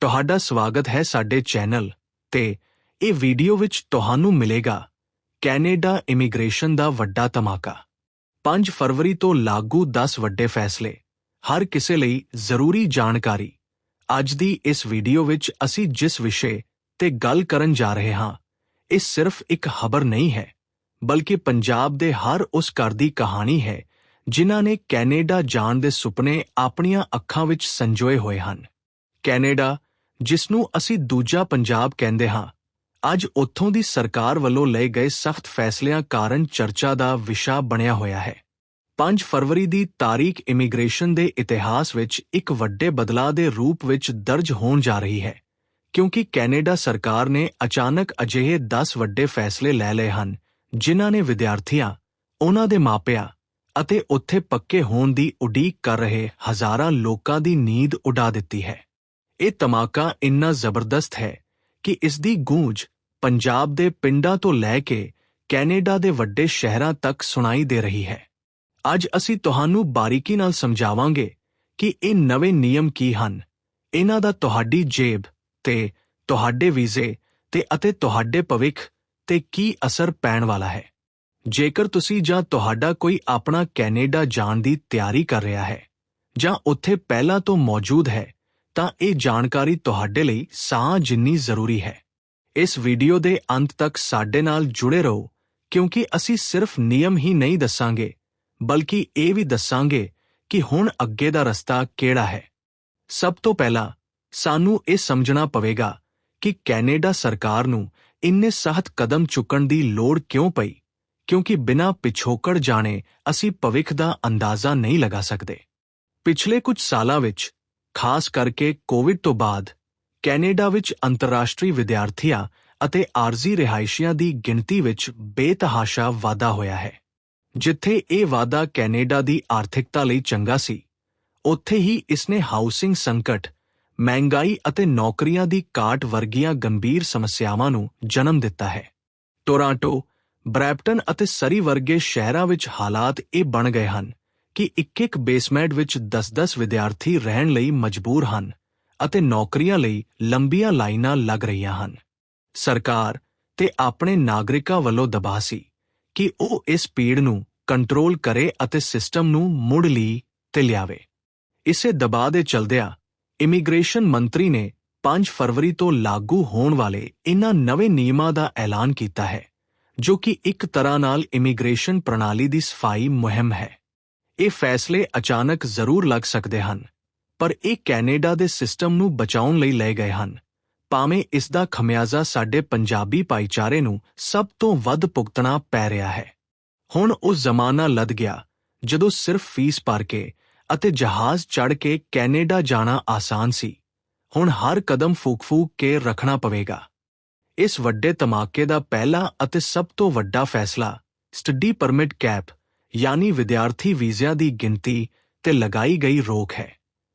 ਤੁਹਾਡਾ ਸਵਾਗਤ ਹੈ ਸਾਡੇ ਚੈਨਲ ਤੇ ਇਹ ਵੀਡੀਓ ਵਿੱਚ ਤੁਹਾਨੂੰ ਮਿਲੇਗਾ ਕੈਨੇਡਾ ਇਮੀਗ੍ਰੇਸ਼ਨ ਦਾ ਵੱਡਾ ਧਮਾਕਾ। 5 ਫਰਵਰੀ ਤੋਂ ਲਾਗੂ 10 ਵੱਡੇ ਫੈਸਲੇ। ਹਰ ਕਿਸੇ ਲਈ ਜ਼ਰੂਰੀ ਜਾਣਕਾਰੀ। ਅੱਜ ਦੀ ਇਸ ਵੀਡੀਓ ਵਿੱਚ ਅਸੀਂ ਜਿਸ ਵਿਸ਼ੇ ਤੇ ਗੱਲ ਕਰਨ ਜਾ ਰਹੇ ਹਾਂ, ਇਹ ਸਿਰਫ ਇੱਕ ਖਬਰ ਨਹੀਂ ਹੈ, ਬਲਕਿ ਪੰਜਾਬ ਦੇ ਹਰ ਉਸ ਘਰ ਦੀ ਕਹਾਣੀ ਹੈ, ਜਿਨ੍ਹਾਂ ਨੇ ਕੈਨੇਡਾ ਜਾਣ ਦੇ ਸੁਪਨੇ ਆਪਣੀਆਂ ਅੱਖਾਂ ਵਿੱਚ ਸੰਜੋਏ ਹੋਏ ਹਨ। ਕੈਨੇਡਾ ਜਿਸ ਨੂੰ ਅਸੀਂ ਦੂਜਾ ਪੰਜਾਬ ਕਹਿੰਦੇ ਹਾਂ। ਅੱਜ ਉੱਥੋਂ ਦੀ ਸਰਕਾਰ ਵੱਲੋਂ ਲਏ ਗਏ ਸਖਤ ਫੈਸਲਿਆਂ ਕਾਰਨ ਚਰਚਾ ਦਾ ਵਿਸ਼ਾ ਬਣਿਆ ਹੋਇਆ ਹੈ। 5 ਫਰਵਰੀ ਦੀ ਤਾਰੀਖ ਇਮੀਗ੍ਰੇਸ਼ਨ ਦੇ ਇਤਿਹਾਸ ਵਿੱਚ ਇੱਕ ਵੱਡੇ ਬਦਲਾਅ ਦੇ ਰੂਪ ਵਿੱਚ ਦਰਜ ਹੋਣ ਜਾ ਰਹੀ ਹੈ, ਕਿਉਂਕਿ ਕੈਨੇਡਾ ਸਰਕਾਰ ਨੇ ਅਚਾਨਕ ਅਜਿਹੇ 10 ਵੱਡੇ ਫੈਸਲੇ ਲੈ ਲਏ ਹਨ, ਜਿਨ੍ਹਾਂ ਨੇ ਵਿਦਿਆਰਥੀਆਂ, ਉਹਨਾਂ ਦੇ ਮਾਪਿਆਂ ਅਤੇ ਉੱਥੇ ਪੱਕੇ ਹੋਣ ਦੀ ਉਡੀਕ ਕਰ ਰਹੇ ਹਜ਼ਾਰਾਂ ਲੋਕਾਂ ਦੀ ਨੀਂਦ ਉਡਾ ਦਿੱਤੀ ਹੈ। ਇਹ ਧਮਾਕਾ ਇੰਨਾ ਜ਼ਬਰਦਸਤ ਹੈ ਕਿ ਇਸ ਦੀ ਗੂੰਜ ਪੰਜਾਬ ਦੇ ਪਿੰਡਾਂ ਤੋਂ ਲੈ ਕੇ ਕੈਨੇਡਾ ਦੇ ਵੱਡੇ ਸ਼ਹਿਰਾਂ ਤੱਕ ਸੁਣਾਈ ਦੇ ਰਹੀ ਹੈ। ਅੱਜ ਅਸੀਂ ਤੁਹਾਨੂੰ ਬਾਰੀਕੀ ਨਾਲ ਸਮਝਾਵਾਂਗੇ ਕਿ ਇਹ ਨਵੇਂ ਨਿਯਮ ਕੀ ਹਨ। ਇਹਨਾਂ ਦਾ ਤੁਹਾਡੀ ਜੇਬ ਤੇ ਤੁਹਾਡੇ ਵੀਜ਼ੇ ਤੇ ਅਤੇ ਤੁਹਾਡੇ ਭਵਿੱਖ ਤੇ ਕੀ ਅਸਰ ਪੈਣ ਵਾਲਾ ਹੈ। ਜੇਕਰ ਤੁਸੀਂ ਜਾਂ ਤੁਹਾਡਾ ਕੋਈ ਆਪਣਾ ਕੈਨੇਡਾ ਜਾਣ ਦੀ ਤਿਆਰੀ ਕਰ ਰਿਹਾ ਹੈ ਜਾਂ ਉੱਥੇ ਪਹਿਲਾਂ ਤੋਂ ਮੌਜੂਦ ਹੈ ਤਾਂ ਇਹ ਜਾਣਕਾਰੀ ਤੁਹਾਡੇ ਲਈ ਸਾਹ ਜਿੰਨੀ ਜ਼ਰੂਰੀ ਹੈ। ਇਸ ਵੀਡੀਓ ਦੇ ਅੰਤ ਤੱਕ ਸਾਡੇ ਨਾਲ ਜੁੜੇ ਰਹੋ, ਕਿਉਂਕਿ ਅਸੀਂ ਸਿਰਫ ਨਿਯਮ ਹੀ ਨਹੀਂ ਦੱਸਾਂਗੇ, ਬਲਕਿ ਇਹ ਵੀ ਦੱਸਾਂਗੇ ਕਿ ਹੁਣ ਅੱਗੇ ਦਾ ਰਸਤਾ ਕਿਹੜਾ ਹੈ। ਸਭ ਤੋਂ ਪਹਿਲਾਂ, ਸਾਨੂੰ ਇਹ ਸਮਝਣਾ ਪਵੇਗਾ ਕਿ ਕੈਨੇਡਾ ਸਰਕਾਰ ਨੂੰ ਇੰਨੇ ਸਖਤ ਕਦਮ ਚੁੱਕਣ ਦੀ ਲੋੜ ਕਿਉਂ ਪਈ, ਕਿਉਂਕਿ ਬਿਨਾਂ ਪਿਛੋਕੜ ਜਾਣੇ ਅਸੀਂ ਭਵਿੱਖ ਦਾ ਅੰਦਾਜ਼ਾ ਨਹੀਂ ਲਗਾ ਸਕਦੇ। ਪਿਛਲੇ ਕੁਝ ਸਾਲਾਂ ਵਿੱਚ ਖਾਸ ਕਰਕੇ ਕੋਵਿਡ ਤੋਂ ਬਾਅਦ, ਕੈਨੇਡਾ ਵਿੱਚ ਅੰਤਰਰਾਸ਼ਟਰੀ ਵਿਦਿਆਰਥੀਆਂ ਅਤੇ ਆਰਜ਼ੀ ਰਿਹਾਇਸ਼ੀਆਂ ਦੀ ਗਿਣਤੀ ਵਿੱਚ ਬੇਤਹਾਸ਼ਾ ਵਾਧਾ ਹੋਇਆ ਹੈ। ਜਿੱਥੇ ਇਹ ਵਾਧਾ ਕੈਨੇਡਾ ਦੀ ਆਰਥਿਕਤਾ ਲਈ ਚੰਗਾ ਸੀ, ਉੱਥੇ ਹੀ ਇਸਨੇ ਹਾਊਸਿੰਗ ਸੰਕਟ, ਮਹਿੰਗਾਈ ਅਤੇ ਨੌਕਰੀਆਂ ਦੀ ਘਾਟ ਵਰਗੀਆਂ ਗੰਭੀਰ ਸਮੱਸਿਆਵਾਂ ਨੂੰ ਜਨਮ ਦਿੱਤਾ ਹੈ। ਟੋਰਾਂਟੋ, ਬ੍ਰੈਪਟਨ ਅਤੇ ਸਰੀ ਵਰਗੇ ਸ਼ਹਿਰਾਂ ਵਿੱਚ ਹਾਲਾਤ ਇਹ ਬਣ ਗਏ ਹਨ। ਕਿ ਇੱਕ-ਇੱਕ ਬੇਸਮੈਂਟ ਵਿੱਚ 10-10 ਵਿਦਿਆਰਥੀ ਰਹਿਣ ਲਈ ਮਜਬੂਰ ਹਨ ਅਤੇ ਨੌਕਰੀਆਂ ਲਈ ਲੰਬੀਆਂ ਲਾਈਨਾਂ ਲੱਗ ਰਹੀਆਂ ਹਨ। ਸਰਕਾਰ ਤੇ ਆਪਣੇ ਨਾਗਰਿਕਾਂ ਵੱਲੋਂ ਦਬਾਅ ਸੀ ਕਿ ਉਹ ਇਸ ਪੀੜ ਨੂੰ ਕੰਟਰੋਲ ਕਰੇ ਅਤੇ ਸਿਸਟਮ ਨੂੰ ਮੁੜ ਲਈ ਤੇ ਲਿਆਵੇ। ਇਸੇ ਦਬਾਅ ਦੇ ਚਲਦਿਆਂ ਇਮੀਗ੍ਰੇਸ਼ਨ ਮੰਤਰੀ ਨੇ 5 ਫਰਵਰੀ ਤੋਂ ਲਾਗੂ ਹੋਣ ਵਾਲੇ ਇਨ੍ਹਾਂ ਨਵੇਂ ਨਿਯਮਾਂ ਦਾ ਐਲਾਨ ਕੀਤਾ ਹੈ, ਜੋ ਕਿ ਇੱਕ ਤਰ੍ਹਾਂ ਨਾਲ ਇਮੀਗ੍ਰੇਸ਼ਨ ਪ੍ਰਣਾਲੀ ਦੀ ਸਫ਼ਾਈ ਮੁਹਿੰਮ ਹੈ। ਇਹ ਫੈਸਲੇ ਅਚਾਨਕ ਜ਼ਰੂਰ ਲੱਗ ਸਕਦੇ ਹਨ, ਪਰ ਇਹ ਕੈਨੇਡਾ ਦੇ ਸਿਸਟਮ ਨੂੰ ਬਚਾਉਣ ਲਈ ਲਏ ਗਏ ਹਨ। ਭਾਵੇਂ ਇਸ ਦਾ ਖਮਿਆਜ਼ਾ ਸਾਡੇ ਪੰਜਾਬੀ ਭਾਈਚਾਰੇ ਨੂੰ ਸਭ ਤੋਂ ਵੱਧ ਭੁਗਤਣਾ ਪੈ ਰਿਹਾ ਹੈ। ਹੁਣ ਉਹ ਜ਼ਮਾਨਾ ਲੱਦ ਗਿਆ, ਜਦੋਂ ਸਿਰਫ ਫੀਸ ਭਰ ਕੇ ਅਤੇ ਜਹਾਜ਼ ਚੜ ਕੇ ਕੈਨੇਡਾ ਜਾਣਾ ਆਸਾਨ ਸੀ। ਹੁਣ ਹਰ ਕਦਮ ਫੂਕ-ਫੂਕ ਕੇ ਰੱਖਣਾ ਪਵੇਗਾ। ਇਸ ਵੱਡੇ ਧਮਾਕੇ ਦਾ ਪਹਿਲਾ ਅਤੇ ਸਭ ਤੋਂ ਵੱਡਾ ਫੈਸਲਾ ਸਟੱਡੀ ਪਰਮਿਟ ਕੈਪ ਯਾਨੀ ਵਿਦਿਆਰਥੀ ਵੀਜ਼ਿਆਂ ਦੀ ਗਿਣਤੀ ਤੇ ਲਗਾਈ ਗਈ ਰੋਕ ਹੈ,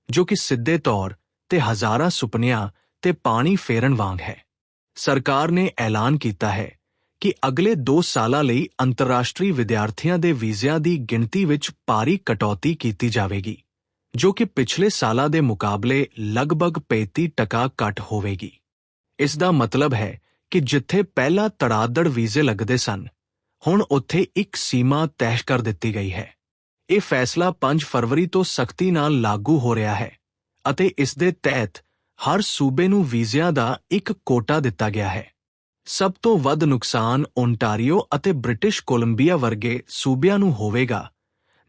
ਜੋ ਕਿ ਸਿੱਧੇ ਤੌਰ ਤੇ ਹਜ਼ਾਰਾਂ ਸੁਪਨਿਆਂ ਤੇ ਪਾਣੀ ਫੇਰਨ ਵਾਂਗ ਹੈ। ਸਰਕਾਰ ਨੇ ਐਲਾਨ ਕੀਤਾ ਹੈ ਕਿ ਅਗਲੇ 2 ਸਾਲਾਂ ਲਈ ਅੰਤਰਰਾਸ਼ਟਰੀ ਵਿਦਿਆਰਥੀਆਂ ਦੇ ਵੀਜ਼ਿਆਂ ਦੀ ਗਿਣਤੀ ਵਿੱਚ ਭਾਰੀ ਕਟੌਤੀ ਕੀਤੀ ਜਾਵੇਗੀ, ਜੋ ਕਿ ਪਿਛਲੇ ਸਾਲਾਂ ਦੇ ਮੁਕਾਬਲੇ ਲਗਭਗ 35% ਘੱਟ ਹੋਵੇਗੀ। ਇਸ ਦਾ ਮਤਲਬ ਹੈ ਕਿ ਜਿੱਥੇ ਪਹਿਲਾਂ ਤੜਾਦੜ ਵੀਜ਼ੇ ਲੱਗਦੇ ਸਨ ਹੁਣ ਉੱਥੇ ਇੱਕ ਸੀਮਾ ਤੈਅ ਕਰ ਦਿੱਤੀ ਗਈ ਹੈ। ਇਹ ਫੈਸਲਾ 5 ਫਰਵਰੀ ਤੋਂ ਸਖਤੀ ਨਾਲ ਲਾਗੂ ਹੋ ਰਿਹਾ ਹੈ ਅਤੇ ਇਸ ਦੇ ਤਹਿਤ ਹਰ ਸੂਬੇ ਨੂੰ ਵੀਜ਼ਿਆਂ ਦਾ ਇੱਕ ਕੋਟਾ ਦਿੱਤਾ ਗਿਆ ਹੈ। ਸਭ ਤੋਂ ਵੱਧ ਨੁਕਸਾਨ ਓਨਟਾਰੀਓ ਅਤੇ ਬ੍ਰਿਟਿਸ਼ ਕੋਲੰਬੀਆ ਵਰਗੇ ਸੂਬਿਆਂ ਨੂੰ ਹੋਵੇਗਾ,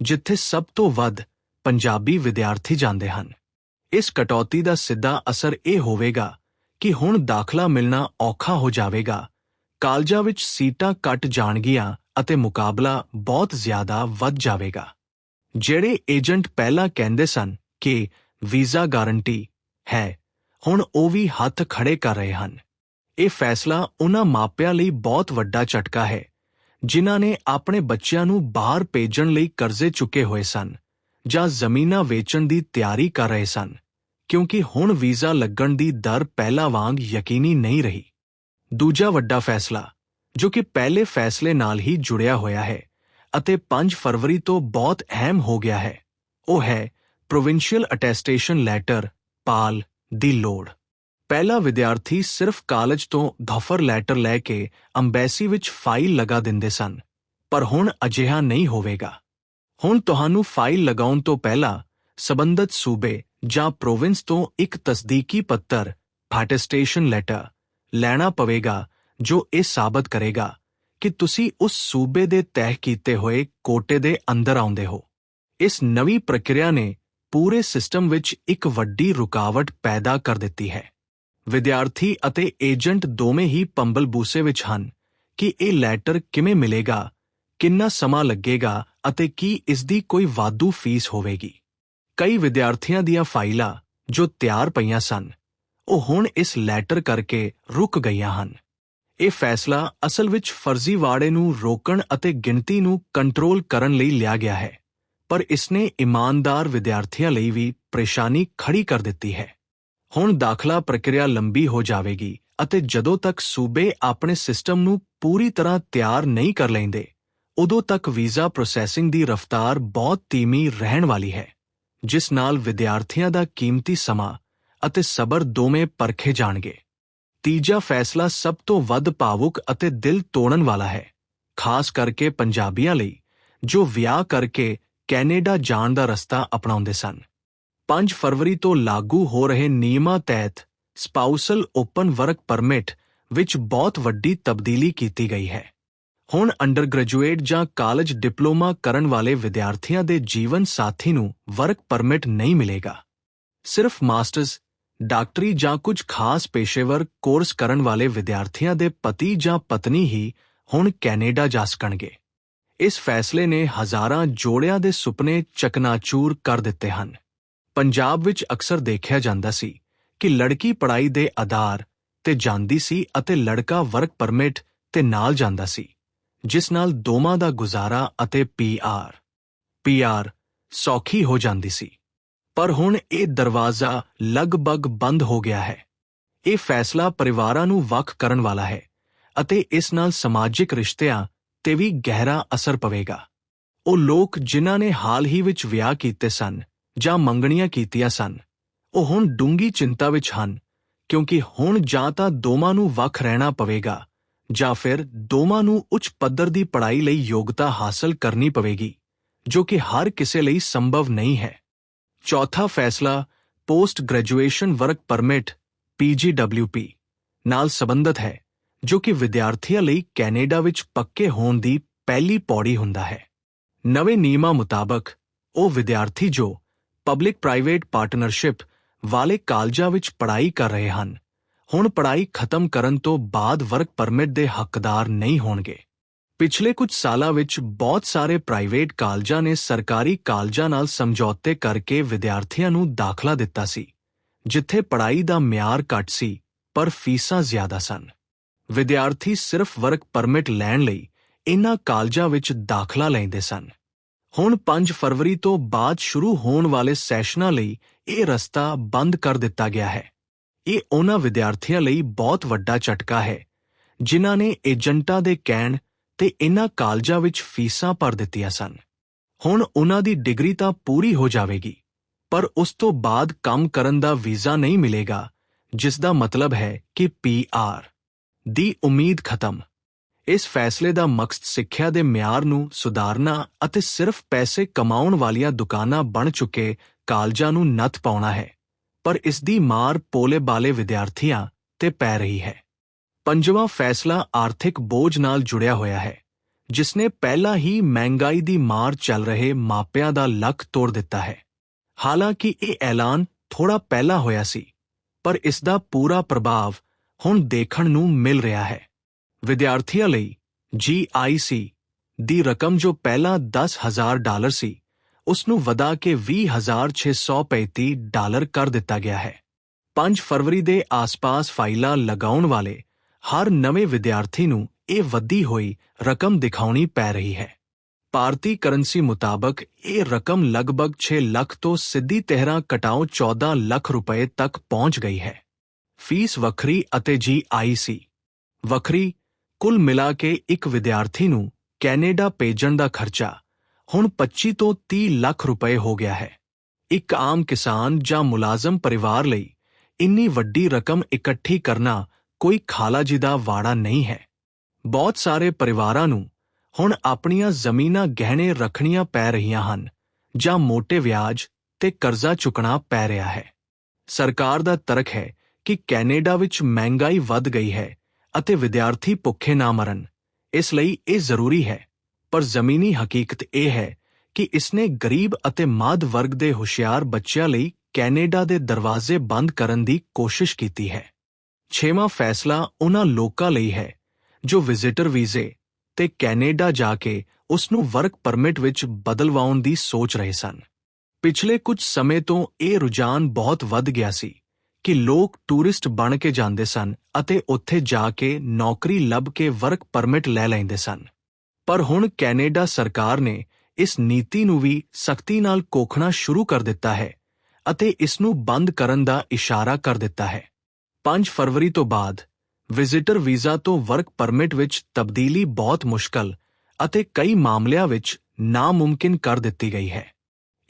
ਜਿੱਥੇ ਸਭ ਤੋਂ ਵੱਧ ਪੰਜਾਬੀ ਵਿਦਿਆਰਥੀ ਜਾਂਦੇ ਹਨ। ਇਸ ਕਟੌਤੀ ਦਾ ਸਿੱਧਾ ਅਸਰ ਇਹ ਹੋਵੇਗਾ ਕਿ ਹੁਣ ਦਾਖਲਾ ਮਿਲਣਾ ਔਖਾ ਹੋ ਜਾਵੇਗਾ ਕਾਲਜਾਂ ਵਿੱਚ ਸੀਟਾਂ ਘਟ ਜਾਣਗੀਆਂ ਅਤੇ ਮੁਕਾਬਲਾ ਬਹੁਤ ਜ਼ਿਆਦਾ ਵੱਧ ਜਾਵੇਗਾ। ਜਿਹੜੇ ਏਜੰਟ ਪਹਿਲਾਂ ਕਹਿੰਦੇ ਸਨ ਕਿ ਵੀਜ਼ਾ ਗਾਰੰਟੀ ਹੈ, ਹੁਣ ਉਹ ਵੀ ਹੱਥ ਖੜੇ ਕਰ ਰਹੇ ਹਨ। ਇਹ ਫੈਸਲਾ ਉਹਨਾਂ ਮਾਪਿਆਂ ਲਈ ਬਹੁਤ ਵੱਡਾ ਝਟਕਾ ਹੈ, ਜਿਨ੍ਹਾਂ ਨੇ ਆਪਣੇ ਬੱਚਿਆਂ ਨੂੰ ਬਾਹਰ ਭੇਜਣ ਲਈ ਕਰਜ਼ੇ ਚੁੱਕੇ ਹੋਏ ਸਨ ਜਾਂ ਜ਼ਮੀਨਾਂ ਵੇਚਣ ਦੀ ਤਿਆਰੀ ਕਰ ਰਹੇ ਸਨ, ਕਿਉਂਕਿ ਹੁਣ ਵੀਜ਼ਾ ਲੱਗਣ ਦੀ ਦਰ ਪਹਿਲਾਂ ਵਾਂਗ ਯਕੀਨੀ ਨਹੀਂ ਰਹੀ। ਦੂਜਾ ਵੱਡਾ ਫੈਸਲਾ, ਜੋ ਕਿ ਪਹਿਲੇ ਫੈਸਲੇ ਨਾਲ ਹੀ ਜੁੜਿਆ ਹੋਇਆ ਹੈ ਅਤੇ 5 ਫਰਵਰੀ ਤੋਂ ਬਹੁਤ ਅਹਿਮ ਹੋ ਗਿਆ ਹੈ, ਉਹ ਹੈ ਪ੍ਰੋਵਿੰਸ਼ੀਅਲ ਅਟੈਸਟੇਸ਼ਨ ਲੈਟਰ ਪਾਲ ਦੀ ਲੋੜ। ਪਹਿਲਾ ਵਿਦਿਆਰਥੀ ਸਿਰਫ ਕਾਲਜ ਤੋਂ ਧਫਰ ਲੈਟਰ ਲੈ ਕੇ ਅੰਬੈਸੀ ਵਿੱਚ ਫਾਈਲ ਲਗਾ ਦਿੰਦੇ ਸਨ, ਪਰ ਹੁਣ ਅਜਿਹਾ ਨਹੀਂ ਹੋਵੇਗਾ। ਹੁਣ ਤੁਹਾਨੂੰ ਫਾਈਲ ਲਗਾਉਣ ਤੋਂ ਪਹਿਲਾਂ ਸਬੰਧਤ ਸੂਬੇ ਜਾਂ ਪ੍ਰੋਵਿੰਸ ਤੋਂ ਇੱਕ ਤਸਦੀਕੀ ਪੱਤਰ ਅਟੈਸਟੇਸ਼ਨ ਲੈਟਰ ਲੈਣਾ ਪਵੇਗਾ, ਜੋ ਇਹ ਸਾਬਤ ਕਰੇਗਾ, ਕਿ ਤੁਸੀਂ ਉਸ ਸੂਬੇ ਦੇ ਤੈਅ ਕੀਤੇ ਹੋਏ ਕੋਟੇ ਦੇ ਅੰਦਰ ਆਉਂਦੇ ਹੋ। ਇਸ ਨਵੀਂ ਪ੍ਰਕਿਰਿਆ ਨੇ ਪੂਰੇ ਸਿਸਟਮ ਵਿੱਚ ਇੱਕ ਵੱਡੀ ਰੁਕਾਵਟ ਪੈਦਾ ਕਰ ਦਿੱਤੀ ਹੈ। ਵਿਦਿਆਰਥੀ ਅਤੇ ਏਜੰਟ ਦੋਵੇਂ ਹੀ ਪੰਬਲ ਬੂਸੇ ਵਿੱਚ ਹਨ ਕਿ ਇਹ ਲੈਟਰ ਕਿਵੇਂ ਮਿਲੇਗਾ, ਕਿੰਨਾ ਸਮਾਂ ਲੱਗੇਗਾ ਅਤੇ ਕੀ ਇਸ ਦੀ ਕੋਈ ਵਾਧੂ ਫੀਸ ਹੋਵੇਗੀ। ਕਈ ਵਿਦਿਆਰਥੀਆਂ ਦੀਆਂ ਫਾਈਲਾਂ ਜੋ ਤਿਆਰ ਪਈਆਂ ਸਨ ਉਹ ਹੁਣ ਇਸ ਲੈਟਰ ਕਰਕੇ ਰੁਕ ਗਈਆਂ ਹਨ। ਇਹ ਫੈਸਲਾ ਅਸਲ ਵਿੱਚ ਫਰਜ਼ੀਵਾੜੇ ਨੂੰ ਰੋਕਣ ਅਤੇ ਗਿਣਤੀ ਨੂੰ ਕੰਟਰੋਲ ਕਰਨ ਲਈ ਲਿਆ ਗਿਆ ਹੈ, ਪਰ ਇਸਨੇ ਇਮਾਨਦਾਰ ਵਿਦਿਆਰਥੀਆਂ ਲਈ ਵੀ ਪਰੇਸ਼ਾਨੀ ਖੜੀ ਕਰ ਦਿੱਤੀ ਹੈ। ਹੁਣ ਦਾਖਲਾ ਪ੍ਰਕਿਰਿਆ ਲੰਬੀ ਹੋ ਜਾਵੇਗੀ ਅਤੇ ਜਦੋਂ ਤੱਕ ਸੂਬੇ ਆਪਣੇ ਸਿਸਟਮ ਨੂੰ ਪੂਰੀ ਤਰ੍ਹਾਂ ਤਿਆਰ ਨਹੀਂ ਕਰ ਲੈਂਦੇ, ਉਦੋਂ ਤੱਕ ਵੀਜ਼ਾ ਪ੍ਰੋਸੈਸਿੰਗ ਦੀ ਰਫ਼ਤਾਰ ਬਹੁਤ ਧੀਮੀ ਰਹਿਣ ਵਾਲੀ ਹੈ, ਜਿਸ ਨਾਲ ਵਿਦਿਆਰਥੀਆਂ ਦਾ ਕੀਮਤੀ ਸਮਾਂ ਅਤੇ ਸਬਰ ਦੋਵੇਂ ਪਰਖੇ ਜਾਣਗੇ। ਤੀਜਾ ਫੈਸਲਾ ਸਭ ਤੋਂ ਵੱਧ ਭਾਵੁਕ ਅਤੇ ਦਿਲ ਤੋੜਨ ਵਾਲਾ ਹੈ, ਖਾਸ ਕਰਕੇ ਪੰਜਾਬੀਆਂ ਲਈ, ਜੋ ਵਿਆਹ ਕਰਕੇ ਕੈਨੇਡਾ ਜਾਣ ਦਾ ਰਸਤਾ ਅਪਣਾਉਂਦੇ ਸਨ। 5 ਫਰਵਰੀ ਤੋਂ ਲਾਗੂ ਹੋ ਰਹੇ ਨਿਯਮਾਂ ਤਹਿਤ ਸਪਾਊਸਲ ਓਪਨ ਵਰਕ ਪਰਮਿਟ ਵਿੱਚ ਬਹੁਤ ਵੱਡੀ ਤਬਦੀਲੀ ਕੀਤੀ ਗਈ ਹੈ। ਹੁਣ ਅੰਡਰਗ੍ਰੈਜੂਏਟ ਜਾਂ ਕਾਲਜ ਡਿਪਲੋਮਾ ਕਰਨ ਵਾਲੇ ਵਿਦਿਆਰਥੀਆਂ ਦੇ ਜੀਵਨ ਸਾਥੀ ਨੂੰ ਵਰਕ ਪਰਮਿਟ ਨਹੀਂ ਮਿਲੇਗਾ। ਸਿਰਫ ਮਾਸਟਰਸ ਡਾਕਟਰੀ ਜਾਂ ਕੁਝ ਖਾਸ ਪੇਸ਼ੇਵਰ ਕੋਰਸ ਕਰਨ ਵਾਲੇ ਵਿਦਿਆਰਥੀਆਂ ਦੇ ਪਤੀ ਜਾਂ ਪਤਨੀ ਹੀ ਹੁਣ ਕੈਨੇਡਾ ਜਾ ਸਕਣਗੇ। ਇਸ ਫੈਸਲੇ ਨੇ ਹਜ਼ਾਰਾਂ ਜੋੜਿਆਂ ਦੇ ਸੁਪਨੇ ਚਕਨਾਚੂਰ ਕਰ ਦਿੱਤੇ ਹਨ। ਪੰਜਾਬ ਵਿੱਚ ਅਕਸਰ ਦੇਖਿਆ ਜਾਂਦਾ ਸੀ ਕਿ ਲੜਕੀ ਪੜ੍ਹਾਈ ਦੇ ਆਧਾਰ ਤੇ ਜਾਂਦੀ ਸੀ ਅਤੇ ਲੜਕਾ ਵਰਕ ਪਰਮਿਟ ਤੇ ਨਾਲ ਜਾਂਦਾ ਸੀ, ਜਿਸ ਨਾਲ ਦੋਵਾਂ ਦਾ ਗੁਜ਼ਾਰਾ ਅਤੇ ਪੀਆਰ ਪੀਆਰ ਸੌਖੀ ਹੋ ਜਾਂਦੀ ਸੀ। ਪਰ ਹੁਣ ਇਹ ਦਰਵਾਜ਼ਾ ਲਗਭਗ ਬੰਦ ਹੋ ਗਿਆ ਹੈ। ਇਹ ਫੈਸਲਾ ਪਰਿਵਾਰਾਂ ਨੂੰ ਵੱਖ ਕਰਨ ਵਾਲਾ ਹੈ ਅਤੇ ਇਸ ਨਾਲ ਸਮਾਜਿਕ ਰਿਸ਼ਤਿਆਂ ਤੇ ਵੀ ਗਹਿਰਾ ਅਸਰ ਪਵੇਗਾ। ਉਹ ਲੋਕ ਜਿਨ੍ਹਾਂ ਨੇ ਹਾਲ ਹੀ ਵਿੱਚ ਵਿਆਹ ਕੀਤੇ ਸਨ ਜਾਂ ਮੰਗਣੀਆਂ ਕੀਤੀਆਂ ਸਨ, ਉਹ ਹੁਣ ਡੂੰਗੀ ਚਿੰਤਾ ਵਿੱਚ ਹਨ, ਕਿਉਂਕਿ ਹੁਣ ਜਾਂ ਤਾਂ ਦੋਵਾਂ ਨੂੰ ਵੱਖ ਰਹਿਣਾ ਪਵੇਗਾ ਜਾਂ ਫਿਰ ਦੋਵਾਂ ਨੂੰ ਉੱਚ ਪੱਧਰ ਦੀ ਪੜ੍ਹਾਈ ਲਈ ਯੋਗਤਾ ਹਾਸਲ ਕਰਨੀ ਪਵੇਗੀ, ਜੋ ਕਿ ਹਰ ਕਿਸੇ ਲਈ ਸੰਭਵ ਨਹੀਂ ਹੈ। ਚੌਥਾ ਫੈਸਲਾ post graduation work permit PGWP ਨਾਲ ਸੰਬੰਧਿਤ ਹੈ, ਜੋ ਕਿ ਵਿਦਿਆਰਥੀਆਂ ਲਈ ਕੈਨੇਡਾ ਵਿੱਚ ਪੱਕੇ ਹੋਣ ਦੀ ਪਹਿਲੀ ਪੌੜੀ ਹੁੰਦਾ ਹੈ। ਨਵੇਂ ਨਿਯਮਾਂ ਮੁਤਾਬਕ, ਉਹ ਵਿਦਿਆਰਥੀ ਜੋ ਪਬਲਿਕ ਪ੍ਰਾਈਵੇਟ ਪਾਰਟਨਰਸ਼ਿਪ ਵਾਲੇ ਕਾਲਜਾਂ ਵਿੱਚ ਪੜ੍ਹਾਈ ਕਰ ਰਹੇ ਹਨ, ਹੁਣ ਪੜ੍ਹਾਈ ਖਤਮ ਕਰਨ ਤੋਂ ਬਾਅਦ ਵਰਕ ਪਰਮਿਟ ਦੇ ਹੱਕਦਾਰ ਨਹੀਂ ਹੋਣਗੇ। ਪਿਛਲੇ ਕੁਝ ਸਾਲਾਂ ਵਿੱਚ ਬਹੁਤ ਸਾਰੇ ਪ੍ਰਾਈਵੇਟ ਕਾਲਜਾਂ ਨੇ ਸਰਕਾਰੀ ਕਾਲਜਾਂ ਨਾਲ ਸਮਝੌਤੇ ਕਰਕੇ ਵਿਦਿਆਰਥੀਆਂ ਨੂੰ ਦਾਖਲਾ ਦਿੱਤਾ ਸੀ, ਜਿੱਥੇ ਪੜ੍ਹਾਈ ਦਾ ਮਿਆਰ ਘੱਟ ਸੀ, ਪਰ ਫੀਸਾਂ ਜ਼ਿਆਦਾ ਸਨ। ਵਿਦਿਆਰਥੀ ਸਿਰਫ ਵਰਕ ਪਰਮਿਟ ਲੈਣ ਲਈ ਇਨ੍ਹਾਂ ਕਾਲਜਾਂ ਵਿੱਚ ਦਾਖਲਾ ਲੈਂਦੇ ਸਨ। ਹੁਣ 5 ਫਰਵਰੀ ਤੋਂ ਬਾਅਦ ਸ਼ੁਰੂ ਹੋਣ ਵਾਲੇ ਸੈਸ਼ਨਾਂ ਲਈ ਇਹ ਰਸਤਾ ਬੰਦ ਕਰ ਦਿੱਤਾ ਗਿਆ ਹੈ। ਇਹ ਉਹਨਾਂ ਵਿਦਿਆਰਥੀਆਂ ਲਈ ਬਹੁਤ ਵੱਡਾ ਝਟਕਾ ਹੈ, ਜਿਨ੍ਹਾਂ ਨੇ ਏਜੰਟਾਂ ਦੇ ਕਹਿਣ ਤੇ ਇਨ੍ਹਾਂ ਕਾਲਜਾਂ ਵਿੱਚ ਫੀਸਾਂ ਭਰ ਦਿੱਤੀਆਂ ਸਨ। ਹੁਣ ਉਹਨਾਂ ਦੀ ਡਿਗਰੀ ਤਾਂ ਪੂਰੀ ਹੋ ਜਾਵੇਗੀ, ਪਰ ਉਸ ਤੋਂ ਬਾਅਦ ਕੰਮ ਕਰਨ ਦਾ ਵੀਜ਼ਾ ਨਹੀਂ ਮਿਲੇਗਾ, ਜਿਸ ਦਾ ਮਤਲਬ ਹੈ ਕਿ ਪੀਆਰ ਦੀ ਉਮੀਦ ਖਤਮ। ਇਸ ਫੈਸਲੇ ਦਾ ਮਕਸਦ ਸਿੱਖਿਆ ਦੇ ਮਿਆਰ ਨੂੰ ਸੁਧਾਰਨਾ ਅਤੇ ਸਿਰਫ ਪੈਸੇ ਕਮਾਉਣ ਵਾਲੀਆਂ ਦੁਕਾਨਾਂ ਬਣ ਚੁੱਕੇ ਕਾਲਜਾਂ ਨੂੰ ਨੱਥ ਪਾਉਣਾ ਹੈ, ਪਰ ਇਸ ਦੀ ਮਾਰ ਪੋਲੇ-ਬਾਲੇ ਵਿਦਿਆਰਥੀਆਂ ਤੇ ਪੈ ਰਹੀ ਹੈ। ਪੰਜਵਾਂ ਫੈਸਲਾ ਆਰਥਿਕ ਬੋਝ ਨਾਲ ਜੁੜਿਆ ਹੋਇਆ ਹੈ ਜਿਸ ਨੇ ਪਹਿਲਾਂ ਹੀ ਮਹਿੰਗਾਈ ਦੀ ਮਾਰ ਚੱਲ ਰਹੇ ਮਾਪਿਆਂ ਦਾ ਲੱਕ ਤੋੜ ਦਿੱਤਾ ਹੈ। ਹਾਲਾਂਕਿ ਇਹ ਐਲਾਨ ਥੋੜਾ ਪਹਿਲਾਂ ਹੋਇਆ ਸੀ, ਪਰ ਇਸ ਦਾ ਪੂਰਾ ਪ੍ਰਭਾਵ ਹੁਣ ਦੇਖਣ ਨੂੰ ਮਿਲ ਰਿਹਾ ਹੈ। ਵਿਦਿਆਰਥੀਆਂ ਲਈ GIC ਦੀ ਰਕਮ ਜੋ ਪਹਿਲਾਂ 10000 ਡਾਲਰ ਸੀ, ਉਸ ਨੂੰ ਵਧਾ ਕੇ 20635 ਡਾਲਰ ਕਰ ਦਿੱਤਾ ਗਿਆ ਹੈ। 5 ਫਰਵਰੀ ਦੇ ਆਸ-ਪਾਸ ਫਾਈਲਾਂ ਲਗਾਉਣ ਵਾਲੇ ਹਰ ਨਵੇਂ ਵਿਦਿਆਰਥੀ ਨੂੰ ਇਹ ਵਧੀ ਹੋਈ ਰਕਮ ਦਿਖਾਉਣੀ ਪੈ ਰਹੀ ਹੈ। ਭਾਰਤੀ ਕਰੰਸੀ ਮੁਤਾਬਕ ਇਹ ਰਕਮ ਲਗਭਗ 6 ਲੱਖ ਤੋਂ ਸਿੱਧੀ ਤਹਿਰਾਂ ਕਟਾਓ 14 ਲੱਖ ਰੁਪਏ ਤੱਕ ਪਹੁੰਚ ਗਈ ਹੈ। ਫੀਸ ਵੱਖਰੀ ਅਤੇ GIC ਵੱਖਰੀ, ਕੁੱਲ ਮਿਲਾ ਕੇ ਇੱਕ ਵਿਦਿਆਰਥੀ ਨੂੰ ਕੈਨੇਡਾ ਭੇਜਣ ਦਾ ਖਰਚਾ ਹੁਣ 25 ਤੋਂ 30 ਲੱਖ ਰੁਪਏ ਹੋ ਗਿਆ ਹੈ। ਇੱਕ ਆਮ ਕਿਸਾਨ ਜਾਂ ਮੁਲਾਜ਼ਮ ਪਰਿਵਾਰ ਲਈ ਇੰਨੀ ਵੱਡੀ ਰਕਮ ਇਕੱਠੀ ਕਰਨਾ ਕੋਈ ਖਾਲਾਜੀ ਦਾ ਵਾੜਾ ਨਹੀਂ ਹੈ। ਬਹੁਤ ਸਾਰੇ ਪਰਿਵਾਰਾਂ ਨੂੰ ਹੁਣ ਆਪਣੀਆਂ ਜ਼ਮੀਨਾਂ ਗਹਿਣੇ ਰੱਖਣੀਆਂ ਪੈ ਰਹੀਆਂ ਹਨ ਜਾਂ ਮੋٹے ਵਿਆਜ ਤੇ ਕਰਜ਼ਾ ਚੁੱਕਣਾ ਪੈ ਰਿਹਾ ਹੈ। ਸਰਕਾਰ ਦਾ ਤਰਕ ਹੈ ਕਿ ਕੈਨੇਡਾ ਵਿੱਚ ਮਹਿੰਗਾਈ ਵੱਧ ਗਈ ਹੈ ਅਤੇ ਵਿਦਿਆਰਥੀ ਭੁੱਖੇ ਨਾ ਮਰਨ। ਇਸ ਲਈ ਇਹ ਜ਼ਰੂਰੀ ਹੈ। ਪਰ ਜ਼ਮੀਨੀ ਹਕੀਕਤ ਇਹ ਹੈ ਕਿ ਇਸਨੇ ਗਰੀਬ ਅਤੇ ਮਾਧ ਵਰਗ ਦੇ ਹੁਸ਼ਿਆਰ ਬੱਚਿਆਂ ਲਈ ਕੈਨੇਡਾ ਦੇ ਦਰਵਾਜ਼ੇ ਬੰਦ ਕਰਨ ਦੀ ਕੋਸ਼ਿਸ਼ ਕੀਤੀ ਹੈ। ਛੇਵਾਂ ਫੈਸਲਾ ਉਹਨਾਂ ਲੋਕਾਂ ਲਈ ਹੈ, ਜੋ ਵਿਜ਼ਿਟਰ ਵੀਜ਼ੇ ਤੇ ਕੈਨੇਡਾ ਜਾ ਕੇ ਉਸ ਨੂੰ ਵਰਕ ਪਰਮਿਟ ਵਿੱਚ ਬਦਲਵਾਉਣ ਦੀ ਸੋਚ ਰਹੇ ਸਨ। ਪਿਛਲੇ ਕੁਝ ਸਮੇਂ ਤੋਂ ਇਹ ਰੁਝਾਨ ਬਹੁਤ ਵੱਧ ਗਿਆ ਸੀ ਕਿ ਲੋਕ ਟੂਰਿਸਟ ਬਣ ਕੇ ਜਾਂਦੇ ਸਨ ਅਤੇ ਉੱਥੇ ਜਾ ਕੇ ਨੌਕਰੀ ਲੱਭ ਕੇ ਵਰਕ ਪਰਮਿਟ ਲੈ ਲੈਂਦੇ ਸਨ। ਪਰ ਹੁਣ ਕੈਨੇਡਾ ਸਰਕਾਰ ਨੇ ਇਸ ਨੀਤੀ ਨੂੰ ਵੀ ਸਖਤੀ ਨਾਲ ਕੋਖਣਾ ਸ਼ੁਰੂ ਕਰ ਦਿੱਤਾ ਹੈ ਅਤੇ ਇਸ ਨੂੰ ਬੰਦ ਕਰਨ ਦਾ ਇਸ਼ਾਰਾ ਕਰ ਦਿੱਤਾ ਹੈ। 5 ਫਰਵਰੀ ਤੋਂ ਬਾਅਦ ਵਿਜ਼ਿਟਰ ਵੀਜ਼ਾ ਤੋਂ ਵਰਕ ਪਰਮਿਟ ਵਿੱਚ ਤਬਦੀਲੀ ਬਹੁਤ ਮੁਸ਼ਕਲ ਅਤੇ ਕਈ ਮਾਮਲਿਆਂ ਵਿੱਚ ਨਾਮੁਮਕਿਨ ਕਰ ਦਿੱਤੀ ਗਈ ਹੈ।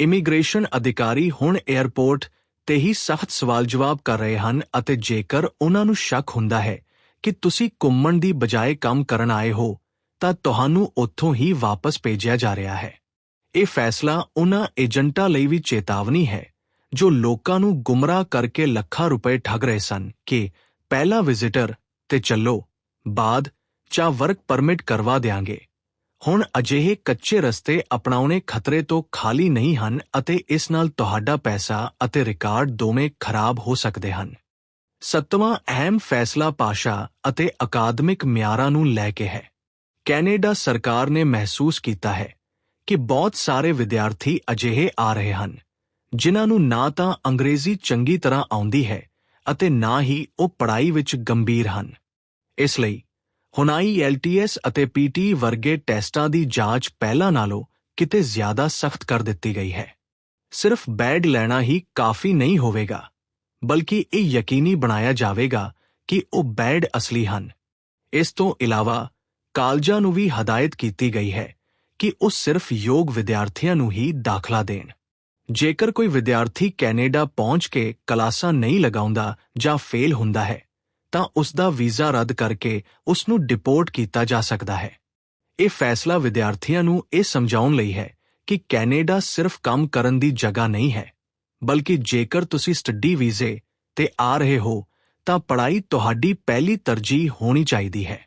ਇਮੀਗ੍ਰੇਸ਼ਨ ਅਧਿਕਾਰੀ ਹੁਣ 에ਅਰਪੋਰਟ ਤੇ ਹੀ ਸਖਤ ਸਵਾਲ ਜਵਾਬ ਕਰ ਰਹੇ ਹਨ ਅਤੇ ਜੇਕਰ ਉਹਨਾਂ ਨੂੰ ਸ਼ੱਕ ਹੁੰਦਾ ਹੈ ਕਿ ਤੁਸੀਂ ਘੁੰਮਣ ਦੀ ਬਜਾਏ ਕੰਮ ਕਰਨ ਆਏ ਹੋ, ਤਾਂ ਤੁਹਾਨੂੰ ਉੱਥੋਂ ਹੀ ਵਾਪਸ ਭੇਜਿਆ ਜਾ ਰਿਹਾ ਹੈ। ਇਹ ਫੈਸਲਾ ਉਹਨਾਂ ਏਜੰਟਾਂ ਲਈ ਵੀ ਚੇਤਾਵਨੀ ਹੈ। ਜੋ ਲੋਕਾਂ ਨੂੰ ਗੁੰਮਰਾਹ ਕਰਕੇ ਲੱਖਾਂ ਰੁਪਏ ਠੱਗ ਰਹੇ ਸਨ ਕਿ ਪਹਿਲਾ ਵਿਜ਼ਿਟਰ ਤੇ ਚੱਲੋ, ਬਾਅਦ ਚਾ ਵਰਕ ਪਰਮਿਟ ਕਰਵਾ ਦੇਾਂਗੇ ਹੁਣ ਅਜਿਹੇ ਕੱਚੇ ਰਸਤੇ ਅਪਣਾਉਣੇ ਖਤਰੇ ਤੋਂ ਖਾਲੀ ਨਹੀਂ ਹਨ ਅਤੇ ਇਸ ਨਾਲ ਤੁਹਾਡਾ ਪੈਸਾ ਅਤੇ ਰਿਕਾਰਡ ਦੋਵੇਂ ਖਰਾਬ ਹੋ ਸਕਦੇ ਹਨ। ਸੱਤਵਾਂ ਅਹਿਮ ਫੈਸਲਾ ਭਾਸ਼ਾ ਅਤੇ ਅਕਾਦਮਿਕ ਮਿਆਰਾਂ ਨੂੰ ਲੈ ਕੇ ਹੈ। ਕੈਨੇਡਾ ਸਰਕਾਰ ਨੇ ਮਹਿਸੂਸ ਕੀਤਾ ਹੈ ਕਿ ਬਹੁਤ ਸਾਰੇ ਵਿਦਿਆਰਥੀ ਅਜਿਹੇ ਆ ਰਹੇ ਹਨ। ਜਿਨ੍ਹਾਂ ਨੂੰ ਨਾ ਤਾਂ ਅੰਗਰੇਜ਼ੀ ਚੰਗੀ ਤਰ੍ਹਾਂ ਆਉਂਦੀ ਹੈ ਅਤੇ ਨਾ ਹੀ ਉਹ ਪੜ੍ਹਾਈ ਵਿੱਚ ਗੰਭੀਰ ਹਨ। ਇਸ ਲਈ ਹੁਣ ਆਈਐਲਟੀਐਸ ਅਤੇ ਪੀਟੀ ਵਰਗੇ ਟੈਸਟਾਂ ਦੀ ਜਾਂਚ ਪਹਿਲਾਂ ਨਾਲੋਂ ਕਿਤੇ ਜ਼ਿਆਦਾ ਸਖਤ ਕਰ ਦਿੱਤੀ ਗਈ ਹੈ। ਸਿਰਫ ਬੈਡ ਲੈਣਾ ਹੀ ਕਾਫੀ ਨਹੀਂ ਹੋਵੇਗਾ, ਬਲਕਿ ਇਹ ਯਕੀਨੀ ਬਣਾਇਆ ਜਾਵੇਗਾ ਕਿ ਉਹ ਬੈਡ ਅਸਲੀ ਹਨ। ਇਸ ਤੋਂ ਇਲਾਵਾ ਕਾਲਜਾਂ ਨੂੰ ਵੀ ਹਦਾਇਤ ਕੀਤੀ ਗਈ ਹੈ ਕਿ ਉਹ ਸਿਰਫ ਯੋਗ ਵਿਦਿਆਰਥੀਆਂ ਨੂੰ ਹੀ ਦਾਖਲਾ ਦੇਣ। ਜੇਕਰ ਕੋਈ ਵਿਦਿਆਰਥੀ ਕੈਨੇਡਾ ਪਹੁੰਚ ਕੇ ਕਲਾਸਾਂ ਨਹੀਂ ਲਗਾਉਂਦਾ ਜਾਂ ਫੇਲ ਹੁੰਦਾ ਹੈ, ਤਾਂ ਉਸ ਦਾ ਵੀਜ਼ਾ ਰੱਦ ਕਰਕੇ ਉਸ ਨੂੰ ਡਿਪੋਰਟ ਕੀਤਾ ਜਾ ਸਕਦਾ ਹੈ। ਇਹ ਫੈਸਲਾ ਵਿਦਿਆਰਥੀਆਂ ਨੂੰ ਇਹ ਸਮਝਾਉਣ ਲਈ ਹੈ ਕਿ ਕੈਨੇਡਾ ਸਿਰਫ ਕੰਮ ਕਰਨ ਦੀ ਜਗ੍ਹਾ ਨਹੀਂ ਹੈ, ਬਲਕਿ ਜੇਕਰ ਤੁਸੀਂ ਸਟੱਡੀ ਵੀਜ਼ੇ ਤੇ ਆ ਰਹੇ ਹੋ, ਤਾਂ ਪੜ੍ਹਾਈ ਤੁਹਾਡੀ ਪਹਿਲੀ ਤਰਜੀਹ ਹੋਣੀ ਚਾਹੀਦੀ ਹੈ।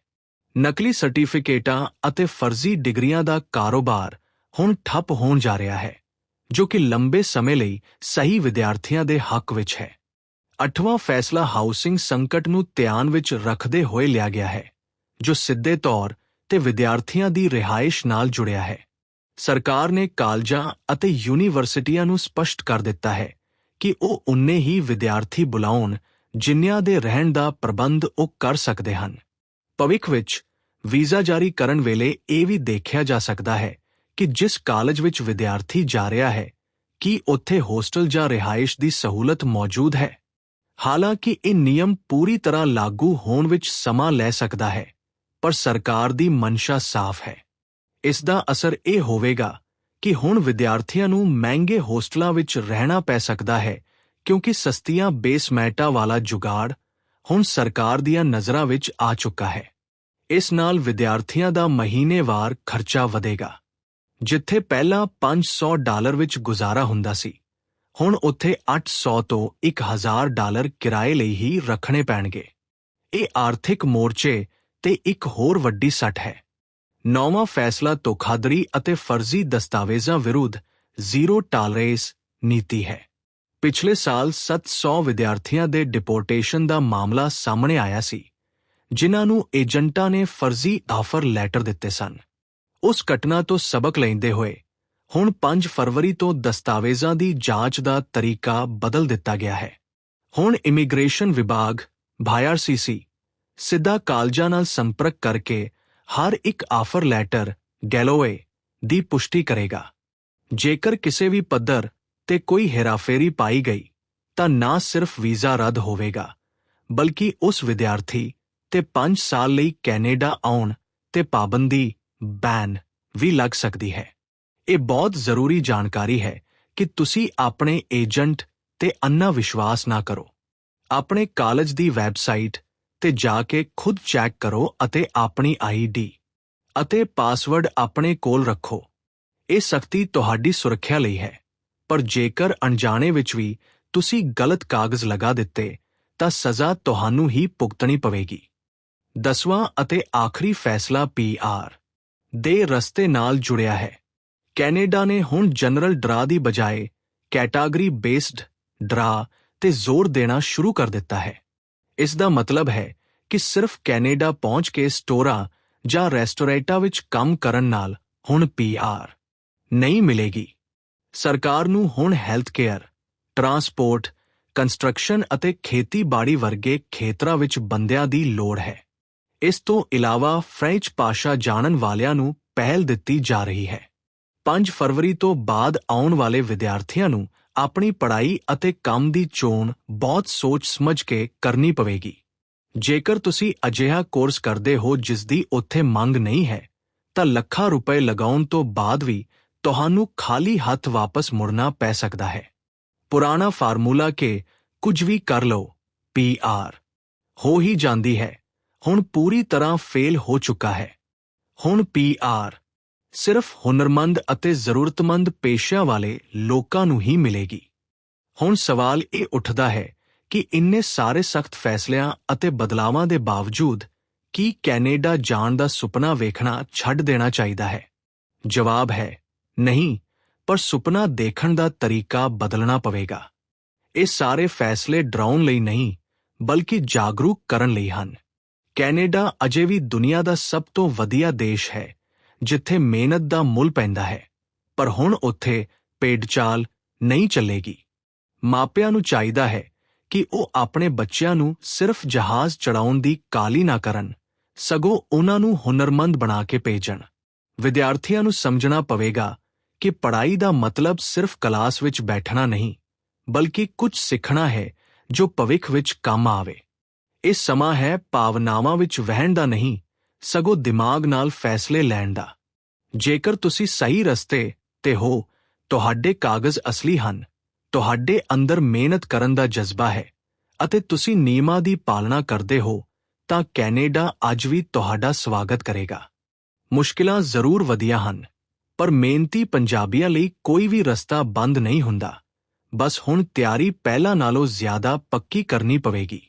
ਨਕਲੀ ਸਰਟੀਫਿਕੇਟਾਂ ਅਤੇ ਫਰਜ਼ੀ ਡਿਗਰੀਆਂ ਦਾ ਕਾਰੋਬਾਰ ਹੁਣ ਠੱਪ ਹੋਣ ਜਾ ਰਿਹਾ ਹੈ। ਜੋ ਕਿ ਲੰਬੇ ਸਮੇਂ ਲਈ ਸਹੀ ਵਿਦਿਆਰਥੀਆਂ ਦੇ ਹੱਕ ਵਿੱਚ ਹੈ। ਅੱਠਵਾਂ ਫੈਸਲਾ ਹਾਊਸਿੰਗ ਸੰਕਟ ਨੂੰ ਧਿਆਨ ਵਿੱਚ ਰੱਖਦੇ ਹੋਏ ਲਿਆ ਗਿਆ ਹੈ, ਜੋ ਸਿੱਧੇ ਤੌਰ ਤੇ ਵਿਦਿਆਰਥੀਆਂ ਦੀ ਰਿਹਾਇਸ਼ ਨਾਲ ਜੁੜਿਆ ਹੈ। ਸਰਕਾਰ ਨੇ ਕਾਲਜਾਂ ਅਤੇ ਯੂਨੀਵਰਸਿਟੀਆਂ ਨੂੰ ਸਪਸ਼ਟ ਕਰ ਦਿੱਤਾ ਹੈ ਕਿ ਉਹ ਉਨੇ ਹੀ ਵਿਦਿਆਰਥੀ ਬੁਲਾਉਣ ਜਿੰਨਿਆਂ ਦੇ ਰਹਿਣ ਦਾ ਪ੍ਰਬੰਧ ਉਹ ਕਰ ਸਕਦੇ ਹਨ। ਭਵਿੱਖ ਵਿੱਚ ਵੀਜ਼ਾ ਜਾਰੀ ਕਰਨ ਵੇਲੇ ਇਹ ਵੀ ਦੇਖਿਆ ਜਾ ਸਕਦਾ ਹੈ ਕਿ ਜਿਸ ਕਾਲਜ ਵਿੱਚ ਵਿਦਿਆਰਥੀ ਜਾ ਰਿਹਾ ਹੈ, ਕੀ ਉੱਥੇ ਹੋਸਟਲ ਜਾਂ ਰਿਹਾਇਸ਼ ਦੀ ਸਹੂਲਤ ਮੌਜੂਦ ਹੈ? ਹਾਲਾਂਕਿ ਇਹ ਨਿਯਮ ਪੂਰੀ ਤਰ੍ਹਾਂ ਲਾਗੂ ਹੋਣ ਵਿੱਚ ਸਮਾਂ ਲੈ ਸਕਦਾ ਹੈ, ਪਰ ਸਰਕਾਰ ਦੀ ਮਨਸ਼ਾ ਸਾਫ਼ ਹੈ। ਇਸ ਦਾ ਅਸਰ ਇਹ ਹੋਵੇਗਾ ਕਿ ਹੁਣ ਵਿਦਿਆਰਥੀਆਂ ਨੂੰ ਮਹਿੰਗੇ ਹੋਸਟਲਾਂ ਵਿੱਚ ਰਹਿਣਾ ਪੈ ਸਕਦਾ ਹੈ, ਕਿਉਂਕਿ ਸਸਤੀਆਂ ਬੇਸਮੈਟਾਂ ਵਾਲਾ ਜੁਗਾੜ ਹੁਣ ਸਰਕਾਰ ਦੀਆਂ ਨਜ਼ਰਾਂ ਵਿੱਚ ਆ ਚੁੱਕਾ ਹੈ। ਇਸ ਨਾਲ ਵਿਦਿਆਰਥੀਆਂ ਦਾ ਮਹੀਨੇਵਾਰ ਖਰਚਾ ਵਧੇਗਾ। ਜਿੱਥੇ ਪਹਿਲਾਂ 500 ਡਾਲਰ ਵਿੱਚ ਗੁਜ਼ਾਰਾ ਹੁੰਦਾ ਸੀ, ਹੁਣ ਉੱਥੇ 800 ਤੋਂ 1000 ਡਾਲਰ ਕਿਰਾਏ ਲਈ ਹੀ ਰੱਖਣੇ ਪੈਣਗੇ। ਇਹ ਆਰਥਿਕ ਮੋਰਚੇ ਤੇ ਇੱਕ ਹੋਰ ਵੱਡੀ ਸੱਟ ਹੈ। ਨੌਵਾਂ ਫੈਸਲਾ ਧੋਖਾਦਰੀ ਅਤੇ ਫਰਜ਼ੀ ਦਸਤਾਵੇਜ਼ਾਂ ਵਿਰੁੱਧ ਜ਼ੀਰੋ ਟਾਲਰੇਸ ਨੀਤੀ ਹੈ। ਪਿਛਲੇ ਸਾਲ 700 ਵਿਦਿਆਰਥੀਆਂ ਦੇ ਡਿਪੋਰਟੇਸ਼ਨ ਦਾ ਮਾਮਲਾ ਸਾਹਮਣੇ ਆਇਆ ਸੀ, ਜਿਨ੍ਹਾਂ ਨੂੰ ਏਜੰਟਾਂ ਨੇ ਫਰਜ਼ੀ ਆਫਰ ਲੈਟਰ ਦਿੱਤੇ ਸਨ। ਉਸ ਘਟਨਾ ਤੋਂ ਸਬਕ ਲੈਂਦੇ ਹੋਏ, ਹੁਣ 5 ਫਰਵਰੀ ਤੋਂ ਦਸਤਾਵੇਜ਼ਾਂ ਦੀ ਜਾਂਚ ਦਾ ਤਰੀਕਾ ਬਦਲ ਦਿੱਤਾ ਗਿਆ ਹੈ। ਹੁਣ ਇਮੀਗ੍ਰੇਸ਼ਨ ਵਿਭਾਗ ਭਾਈਆਰਸੀਸੀ ਸਿੱਧਾ ਕਾਲਜਾਂ ਨਾਲ ਸੰਪਰਕ ਕਰਕੇ ਹਰ ਇੱਕ ਆਫਰ ਲੈਟਰ ਗੈਲੋਏ ਦੀ ਪੁਸ਼ਟੀ ਕਰੇਗਾ। ਜੇਕਰ ਕਿਸੇ ਵੀ ਪੱਧਰ ਤੇ ਕੋਈ ਹੇਰਾਫੇਰੀ ਪਾਈ ਗਈ, ਤਾਂ ਨਾ ਸਿਰਫ ਵੀਜ਼ਾ ਰੱਦ ਹੋਵੇਗਾ, ਬਲਕਿ ਉਸ ਵਿਦਿਆਰਥੀ ਤੇ 5 ਸਾਲ ਲਈ ਕੈਨੇਡਾ ਆਉਣ ਤੇ ਪਾਬੰਦੀ ਬੈਨ ਵੀ ਲੱਗ ਸਕਦੀ ਹੈ। ਇਹ ਬਹੁਤ ਜ਼ਰੂਰੀ ਜਾਣਕਾਰੀ ਹੈ ਕਿ ਤੁਸੀਂ ਆਪਣੇ ਏਜੰਟ ਤੇ ਅੰਨਾ ਵਿਸ਼ਵਾਸ ਨਾ ਕਰੋ। ਆਪਣੇ ਕਾਲਜ ਦੀ ਵੈਬਸਾਈਟ ਤੇ ਜਾ ਕੇ ਖੁਦ ਚੈੱਕ ਕਰੋ ਅਤੇ ਆਪਣੀ ਆਈਡੀ ਅਤੇ ਪਾਸਵਰਡ ਆਪਣੇ ਕੋਲ ਰੱਖੋ। ਇਹ ਸਖਤੀ ਤੁਹਾਡੀ ਸੁਰੱਖਿਆ ਲਈ ਹੈ, ਪਰ ਜੇਕਰ ਅਣਜਾਣੇ ਵਿੱਚ ਵੀ ਤੁਸੀਂ ਗਲਤ ਕਾਗਜ਼ ਲਗਾ ਦਿੱਤੇ, ਤਾਂ ਸਜ਼ਾ ਤੁਹਾਨੂੰ ਹੀ ਭੁਗਤਣੀ ਪਵੇਗੀ। ਦਸਵਾਂ ਅਤੇ ਆਖਰੀ ਫੈਸਲਾ ਪੀਆਰ ਦੇ ਰਸਤੇ ਨਾਲ ਜੁੜਿਆ ਹੈ। ਕੈਨੇਡਾ ਨੇ ਹੁਣ ਜਨਰਲ ਡਰਾ ਦੀ ਬਜਾਏ ਕੈਟਾਗਰੀ ਬੇਸਡ ਡਰਾ ਤੇ ਜ਼ੋਰ ਦੇਣਾ ਸ਼ੁਰੂ ਕਰ ਦਿੱਤਾ ਹੈ। ਇਸ ਦਾ ਮਤਲਬ ਹੈ ਕਿ ਸਿਰਫ ਕੈਨੇਡਾ ਪਹੁੰਚ ਕੇ ਸਟੋਰਾਂ ਜਾਂ ਰੈਸਟੋਰੈਂਟਾਂ ਵਿੱਚ ਕੰਮ ਕਰਨ ਨਾਲ ਹੁਣ ਪੀਆਰ ਨਹੀਂ ਮਿਲੇਗੀ। ਸਰਕਾਰ ਨੂੰ ਹੁਣ ਹੈਲਥ ਕੇਅਰ ਟਰਾਂਸਪੋਰਟ, ਕੰਸਟਰਕਸ਼ਨ ਅਤੇ ਖੇਤੀਬਾੜੀ ਵਰਗੇ ਖੇਤਰਾਂ ਵਿੱਚ ਬੰਦਿਆਂ ਦੀ ਲੋੜ ਹੈ। ਇਸ ਤੋਂ ਇਲਾਵਾ ਫ੍ਰੈਂਚ ਭਾਸ਼ਾ ਜਾਣਨ ਵਾਲਿਆਂ ਨੂੰ ਪਹਿਲ ਦਿੱਤੀ ਜਾ ਰਹੀ ਹੈ। 5 ਫਰਵਰੀ ਤੋਂ ਬਾਅਦ ਆਉਣ ਵਾਲੇ ਵਿਦਿਆਰਥੀਆਂ ਨੂੰ ਆਪਣੀ ਪੜ੍ਹਾਈ ਅਤੇ ਕੰਮ ਦੀ ਚੋਣ ਬਹੁਤ ਸੋਚ-ਸਮਝ ਕੇ ਕਰਨੀ ਪਵੇਗੀ। ਜੇਕਰ ਤੁਸੀਂ ਅਜਿਹਾ ਕੋਰਸ ਕਰਦੇ ਹੋ ਜਿਸ ਦੀ ਉੱਥੇ ਮੰਗ ਨਹੀਂ ਹੈ, ਤਾਂ ਲੱਖਾਂ ਰੁਪਏ ਲਗਾਉਣ ਤੋਂ ਬਾਅਦ ਵੀ ਤੁਹਾਨੂੰ ਖਾਲੀ ਹੱਥ ਵਾਪਸ ਮੁੜਨਾ ਪੈ ਸਕਦਾ ਹੈ। ਪੁਰਾਣਾ ਫਾਰਮੂਲਾ ਕਿ ਕੁਝ ਵੀ ਕਰ ਲਓ ਪੀਆਰ ਹੋ ਹੀ ਜਾਂਦੀ ਹੈ। ਹੁਣ ਪੂਰੀ ਤਰ੍ਹਾਂ ਫੇਲ ਹੋ ਚੁੱਕਾ ਹੈ। ਹੁਣ ਪੀਆਰ ਸਿਰਫ ਹੁਨਰਮੰਦ ਅਤੇ ਜ਼ਰੂਰਤਮੰਦ ਪੇਸ਼ਿਆਂ ਵਾਲੇ ਲੋਕਾਂ ਨੂੰ ਹੀ ਮਿਲੇਗੀ। ਹੁਣ ਸਵਾਲ ਇਹ ਉੱਠਦਾ ਹੈ ਕਿ ਇੰਨੇ ਸਾਰੇ ਸਖਤ ਫੈਸਲਿਆਂ ਅਤੇ ਬਦਲਾਵਾਂ ਦੇ ਬਾਵਜੂਦ ਕੀ ਕੈਨੇਡਾ ਜਾਣ ਦਾ ਸੁਪਨਾ ਵੇਖਣਾ ਛੱਡ ਦੇਣਾ ਚਾਹੀਦਾ ਹੈ? ਜਵਾਬ ਹੈ, ਨਹੀਂ, ਪਰ ਸੁਪਨਾ ਦੇਖਣ ਦਾ ਤਰੀਕਾ ਬਦਲਣਾ ਪਵੇਗਾ। ਇਹ ਸਾਰੇ ਫੈਸਲੇ ਡਰਾਉਣ ਲਈ ਨਹੀਂ, ਬਲਕਿ ਜਾਗਰੂਕ ਕਰਨ ਲਈ ਹਨ। ਕੈਨੇਡਾ ਅਜੇ ਵੀ ਦੁਨੀਆ ਦਾ ਸਭ ਤੋਂ ਵਧੀਆ ਦੇਸ਼ ਹੈ, ਜਿੱਥੇ ਮਿਹਨਤ ਦਾ ਮੁੱਲ ਪੈਂਦਾ ਹੈ। ਪਰ ਹੁਣ ਉੱਥੇ ਪੇਡ ਚਾਲ ਨਹੀਂ ਚੱਲੇਗੀ। ਮਾਪਿਆਂ ਨੂੰ ਚਾਹੀਦਾ ਹੈ ਕਿ ਉਹ ਆਪਣੇ ਬੱਚਿਆਂ ਨੂੰ ਸਿਰਫ ਜਹਾਜ਼ ਚੜਾਉਣ ਦੀ ਕਾਲੀ ਨਾ ਕਰਨ, ਸਗੋਂ ਉਹਨਾਂ ਨੂੰ ਹੁਨਰਮੰਦ ਬਣਾ ਕੇ ਭੇਜਣ। ਵਿਦਿਆਰਥੀਆਂ ਨੂੰ ਸਮਝਣਾ ਪਵੇਗਾ ਕਿ ਪੜ੍ਹਾਈ ਦਾ ਮਤਲਬ ਸਿਰਫ ਕਲਾਸ ਵਿੱਚ ਬੈਠਣਾ ਨਹੀਂ, ਬਲਕਿ ਕੁਝ ਸਿੱਖਣਾ ਹੈ ਜੋ ਭਵਿੱਖ ਵਿੱਚ ਕੰਮ ਆਵੇ। ਇਹ ਸਮਾਂ ਹੈ ਭਾਵਨਾਵਾਂ ਵਿੱਚ ਵਹਿਣ ਦਾ ਨਹੀਂ, ਸਗੋਂ ਦਿਮਾਗ ਨਾਲ ਫੈਸਲੇ ਲੈਣ ਦਾ। ਜੇਕਰ ਤੁਸੀਂ ਸਹੀ ਰਸਤੇ ਤੇ ਹੋ, ਤੁਹਾਡੇ ਕਾਗਜ਼ ਅਸਲੀ ਹਨ, ਤੁਹਾਡੇ ਅੰਦਰ ਮਿਹਨਤ ਕਰਨ ਦਾ ਜਜ਼ਬਾ ਹੈ, ਅਤੇ ਤੁਸੀਂ ਨਿਯਮਾਂ ਦੀ ਪਾਲਣਾ ਕਰਦੇ ਹੋ, ਤਾਂ ਕੈਨੇਡਾ ਅੱਜ ਵੀ ਤੁਹਾਡਾ ਸਵਾਗਤ ਕਰੇਗਾ। ਮੁਸ਼ਕਿਲਾਂ ਜ਼ਰੂਰ ਵਧੀਆਂ ਹਨ, ਪਰ ਮਿਹਨਤੀ ਪੰਜਾਬੀਆਂ ਲਈ ਕੋਈ ਵੀ ਰਸਤਾ ਬੰਦ ਨਹੀਂ ਹੁੰਦਾ। ਬਸ ਹੁਣ ਤਿਆਰੀ ਪਹਿਲਾਂ ਨਾਲੋਂ ਜ਼ਿਆਦਾ ਪੱਕੀ ਕਰਨੀ ਪਵੇਗੀ।